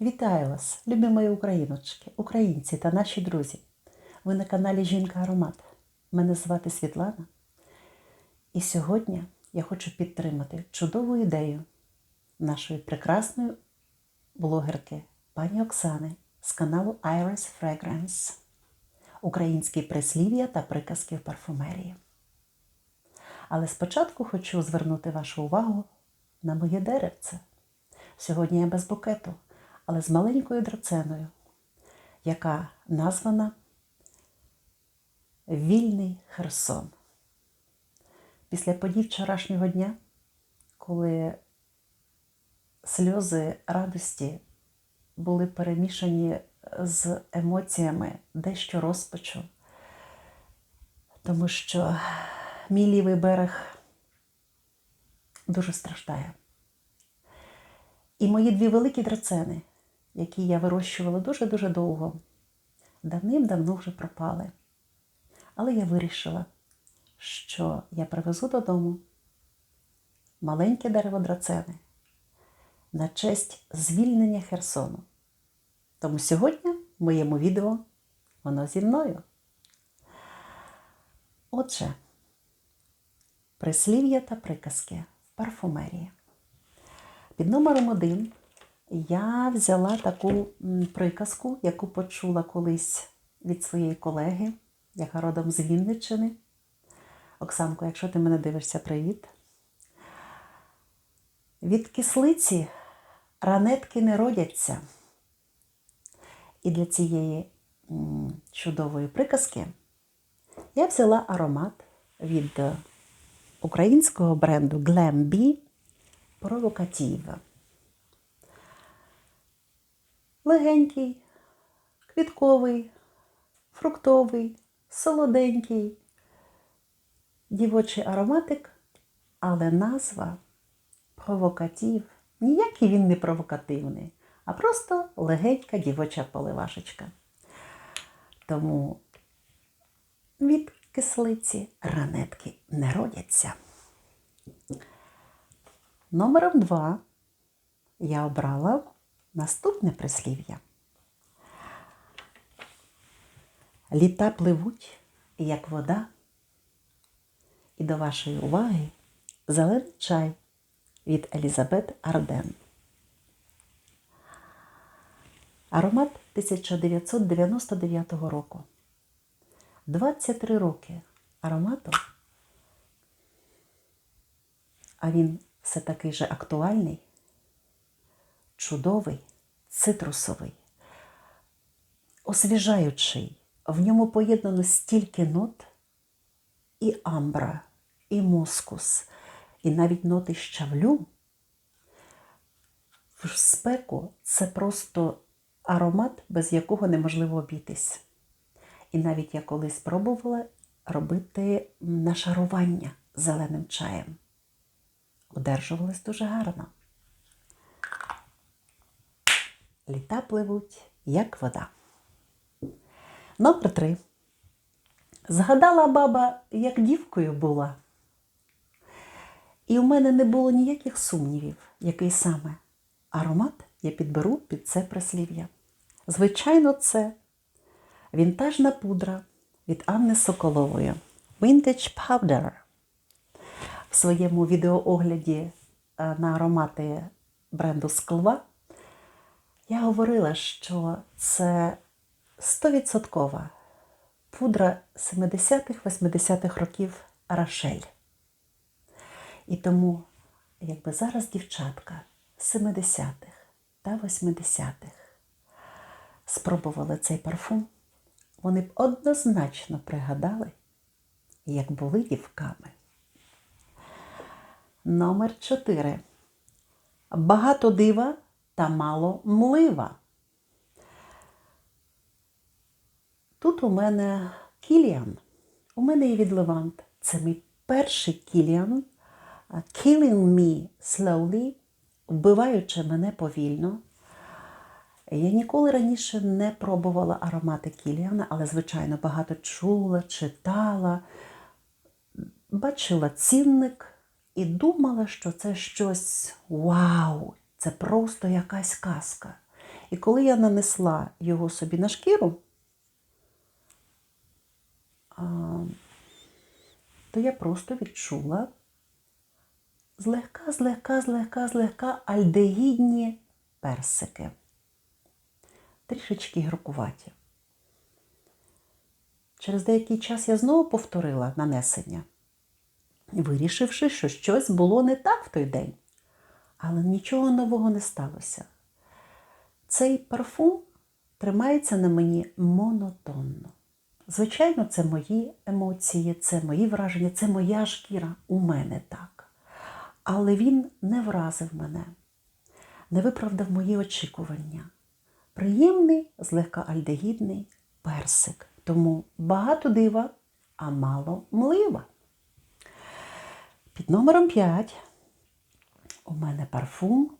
Вітаю вас, любі мої україночки, українці та наші друзі. Ви на каналі Жінка Аромат. Мене звати Світлана. І сьогодні я хочу підтримати чудову ідею нашої прекрасної блогерки пані Оксани з каналу Iris Fragrance. Українські прислів'я та приказки в парфумерії. Але спочатку хочу звернути вашу увагу на моє деревце. Сьогодні я без букету, але з маленькою драценою, яка названа Вільний Херсон. Після подій вчорашнього дня, коли сльози радості були перемішані з емоціями дещо розпачу, тому що мій лівий берег дуже страждає. І мої дві великі драцени, які я вирощувала дуже-дуже довго, давним-давно вже пропали. Але я вирішила, що я привезу додому маленьке дерево драцени на честь звільнення Херсону. Тому сьогодні в моєму відео воно зі мною. Отже, прислів'я та приказки в парфумерії. Під номером один я взяла таку приказку, яку почула колись від своєї колеги, яка родом з Вінниччини. Оксанко, якщо ти мене дивишся, привіт. Від кислиці ранетки не родяться. І для цієї чудової приказки я взяла аромат від українського бренду Glam Bee провокатива. Легенький, квітковий, фруктовий, солоденький, дівочий ароматик, але назва провокатив. Ніякий він не провокативний, а просто легенька дівоча поливашечка. Тому від кислиці ранетки не родяться. Номером два я обрала наступне прислів'я. Літа пливуть, як вода. І до вашої уваги зелений чай від Елізабет Арден. Аромат 1999 року. 23 роки аромату, а він все такий же актуальний, чудовий, цитрусовий, освіжаючий. В ньому поєднано стільки нот і амбра, і мускус, і навіть ноти щавлю. В спеку це просто аромат, без якого неможливо обійтись. І навіть я колись пробувала робити нашарування зеленим чаєм. Одержувалось дуже гарно. Літа пливуть, як вода. Номер три. Згадала баба, як дівкою була. І у мене не було ніяких сумнівів, який саме аромат я підберу під це прислів'я. Звичайно, це вінтажна пудра від Анни Соколової Vintage Powder. В своєму відеоогляді е, на аромати бренду Склва я говорила, що це 100% пудра 70-х-80-х років Рашель. І тому, якби зараз дівчатка 70-х та 80-х спробували цей парфум, вони б однозначно пригадали, як були дівками. Номер 4. Багато дива та мало млива. Тут у мене кіліан. У мене є від Левант. Це мій перший кіліан. Killing me slowly, вбиваючи мене повільно. Я ніколи раніше не пробувала аромати Кіліана, але, звичайно, багато чула, читала, бачила цінник і думала, що це щось вау, це просто якась казка. І коли я нанесла його собі на шкіру, то я просто відчула злегка, злегка, злегка, злегка альдегідні персики. Трішечки гіркуваті. Через деякий час я знову повторила нанесення, вирішивши, що щось було не так в той день. Але нічого нового не сталося. Цей парфум тримається на мені монотонно. Звичайно, це мої емоції, це мої враження, це моя шкіра. У мене так. Але він не вразив мене, не виправдав мої очікування. Приємний, злегка альдегідний персик. Тому багато дива, а мало млива. Під номером 5 у мене парфум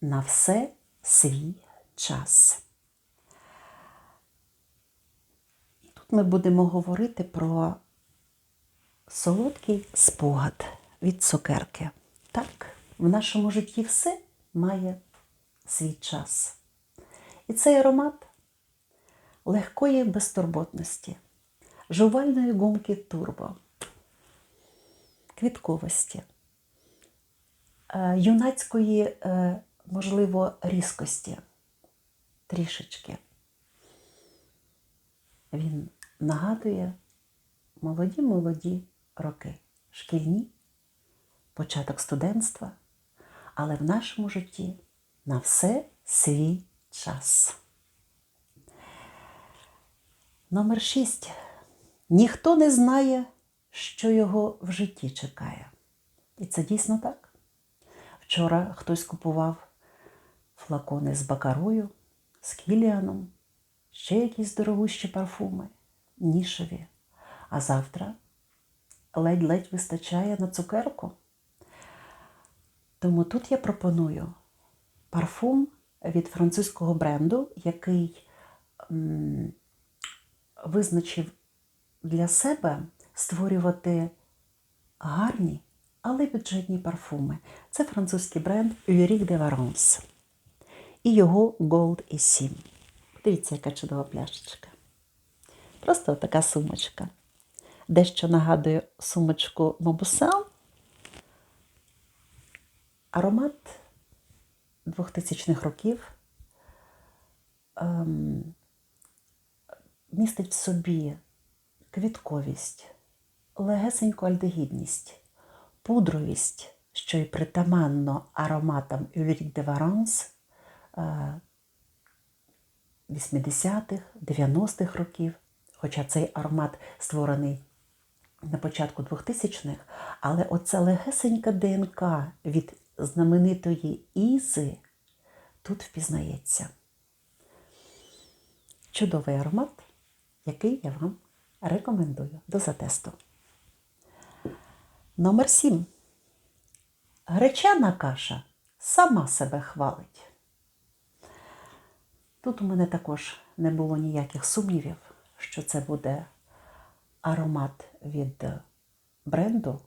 на все свій час. І тут ми будемо говорити про солодкий спогад від цукерки. Так, в нашому житті все має свій час. І цей аромат легкої безтурботності, жувальної гумки турбо, квітковості, юнацької, е, можливо, різкості трішечки. Він нагадує молоді-молоді роки, шкільні, початок студентства, але в нашому житті на все свій час. Номер 6. Ніхто не знає, що його в житті чекає. І це дійсно так. Вчора хтось купував флакони з бакарою, з кіліаном, ще якісь дорогущі парфуми, нішеві. А завтра ледь-ледь вистачає на цукерку. Тому тут я пропоную парфум від французького бренду, який м, визначив для себе створювати гарні, але бюджетні парфуми. Це французький бренд Ulrich de Varence і його Gold і 7. Дивіться, яка чудова пляшечка. Просто така сумочка. Дещо нагадує сумочку Мобусан. Аромат 2000-х років ем, містить в собі квітковість, легесеньку альдегідність, пудровість, що й притаманно ароматам Ulrich de Varence 80-х, 90-х років, хоча цей аромат створений на початку 2000-х, але оця легесенька ДНК від знаменитої Ізи тут впізнається. Чудовий аромат, який я вам рекомендую до затесту. Номер 7. Гречана каша сама себе хвалить. Тут у мене також не було ніяких сумнівів, що це буде аромат від бренду,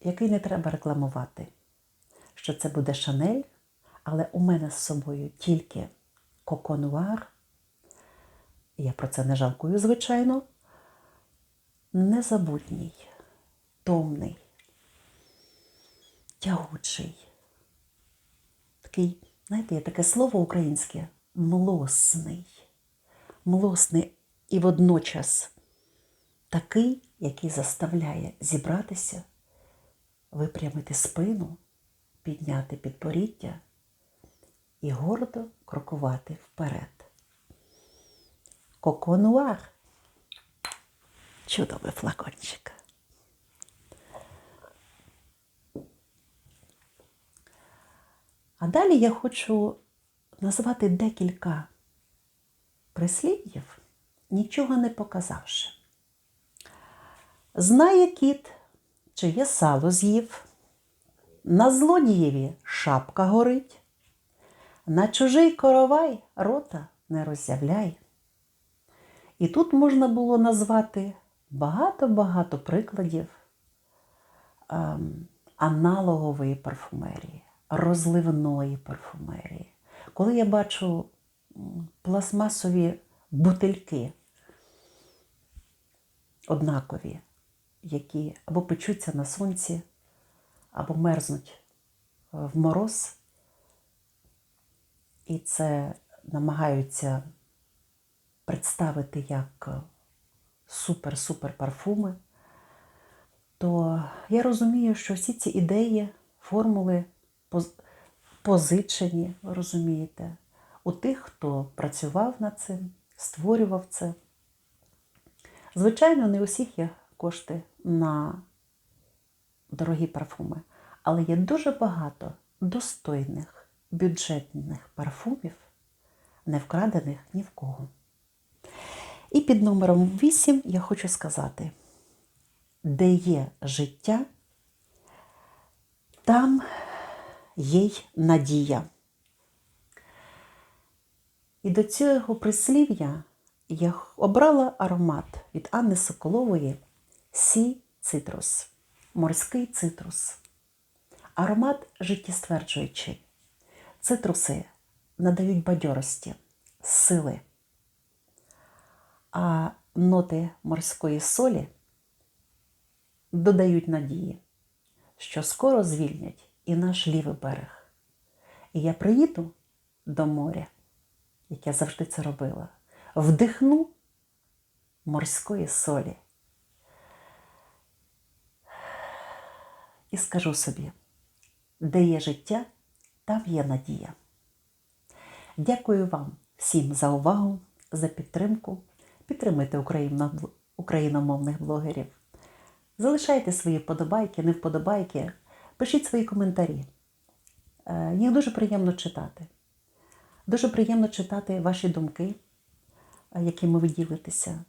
який не треба рекламувати, що це буде Шанель, але у мене з собою тільки коконуар. Я про це не жалкую, звичайно. Незабутній, томний, тягучий. Такий, знаєте, є таке слово українське млосний. Млосний і водночас такий, який заставляє зібратися, випрямити спину, підняти підборіддя і гордо крокувати вперед. Коконуар. Чудовий флакончик. А далі я хочу назвати декілька прислів'їв, нічого не показавши. Знає кіт, чиє сало з'їв, на злодієві шапка горить, на чужий коровай рота не роззявляй. І тут можна було назвати багато-багато прикладів ем, аналогової парфумерії, розливної парфумерії, Коли я бачу пластмасові бутильки однакові, які або печуться на сонці, або мерзнуть е, в мороз, і це намагаються представити як е, супер-супер парфуми, то я розумію, що всі ці ідеї, формули позичені, розумієте, у тих, хто працював над цим, створював це. Звичайно, не у всіх є кошти на дорогі парфуми, але є дуже багато достойних бюджетних парфумів, не вкрадених ні в кого. І під номером 8 я хочу сказати, де є життя, там є й надія. І до цього прислів'я я обрала аромат від Анни Соколової Сі цитрус, морський цитрус. Аромат життєстверджуючий. Цитруси надають бадьорості, сили, а ноти морської солі додають надії, що скоро звільнять і наш лівий берег. І я приїду до моря, як я завжди це робила, вдихну морської солі і скажу собі, де є життя, там є надія. Дякую вам всім за увагу, за підтримку. Підтримуйте україномовних блогерів. Залишайте свої вподобайки, невподобайки, пишіть свої коментарі. Е, Їх дуже приємно читати. Дуже приємно читати ваші думки, е, якими ви ділитеся.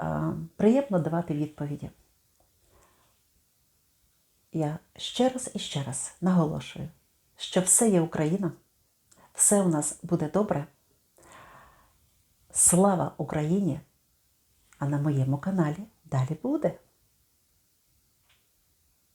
Е, Приємно давати відповіді. Я ще раз і ще раз наголошую, що все є Україна, все у нас буде добре. Слава Україні! А на моєму каналі далі буде.